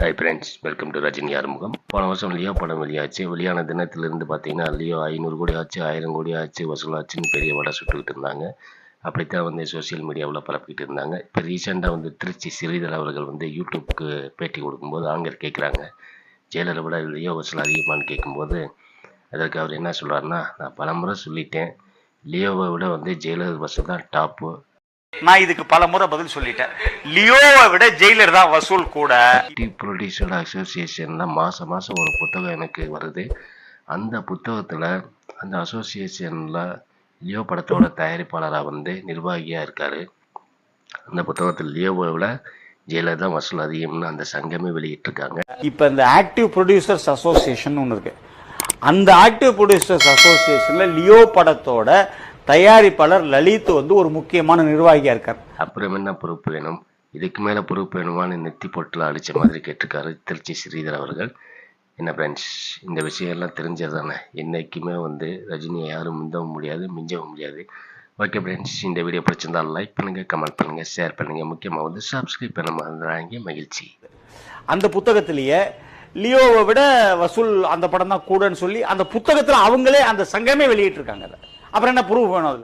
Hi friends welcome to Rajini Arumugam போன வருஷம் Leo படம் வெளியாச்சு. வெளியான தினத்திலிருந்து பார்த்தீங்கன்னா லியோ ஐநூறு கோடி ஆச்சு ஆயிரம் கோடி ஆச்சு வசூலாச்சுன்னு பெரிய வடை சுட்டுக்கிட்டு இருந்தாங்க. அப்படித்தான் வந்து சோஷியல் மீடியாவில் பரப்பிக்கிட்டு இருந்தாங்க. இப்போ ரீசெண்டாக வந்து திருச்சி சிறிதர் அவர்கள் வந்து யூடியூப்க்கு பேட்டி கொடுக்கும்போது ஆங்கர் கேட்குறாங்க ஜெயலலிதா விட லியோ வசூல் அதிகமான்னு கேட்கும்போது அதற்கு அவர் என்ன சொல்கிறாருன்னா நான் பலமுறை சொல்லிட்டேன். லியோவை விட வந்து ஜெயலலிதா வசூல் தான் டாப்பு நான் இதுக்கு பல முறை பதில் சொல்லிட்டேன். லியோவை விட ஜெயிலர் தான் வசூல் கூட. டி ப்ரொடியூசர் அசோசியேஷனில் மாதம் மாதம் ஒரு புத்தகம் எனக்கு வருது. அந்த புத்தகத்தில் அந்த அசோசியேஷனில் லியோ படத்தோட தயாரிப்பாளராக வந்து நிர்வாகியாக இருக்கார். அந்த புத்தகத்தில் லியோவை விட ஜெயலலிதா வசூல் அதிகம்னு அந்த சங்கமே வெளியிட்டிருக்காங்க. இப்ப இந்த ஆக்டிவ் ப்ரொடியூசர்ஸ் அசோசியேஷன் ஒன்று இருக்கு. அந்த ஆக்டிவ் ப்ரொடியூசர்ஸ் அசோசியேஷன்ல லியோ படத்தோட தயாரிப்பாளர் லலித் வந்து ஒரு முக்கியமான நிர்வாகியா இருக்கார். அப்புறம் என்ன பொறுப்பு வேணும்? இதுக்கு மேலே பொறுப்பு வேணுமான்னு நெத்தி பொட்டில் அடித்த மாதிரி கேட்டிருக்காரு திருச்சி ஸ்ரீதர் அவர்கள். என்ன ஃப்ரெண்ட்ஸ் இந்த விஷயம்லாம் தெரிஞ்சது தானே? என்றைக்குமே வந்து ரஜினியை யாரும் முந்தவும் முடியாது மிஞ்சவும் முடியாது. ஓகே ஃப்ரெண்ட்ஸ் இந்த வீடியோ பிடிச்சிருந்தா லைக் பண்ணுங்கள் கமெண்ட் பண்ணுங்கள் ஷேர் பண்ணுங்கள் முக்கியமாக வந்து சப்ஸ்கிரைப் பண்ண மறந்துடாங்க மகிழ்ச்சி. அந்த புத்தகத்திலேயே லியோவை விட வசூல் அந்த படம் தான் கூடன்னு சொல்லி அந்த புத்தகத்துல அவங்களே அந்த சங்கமே வெளியிட்டிருக்காங்க அதை. அப்புறம் என்ன ப்ரூஃப் வேணும் அதில்?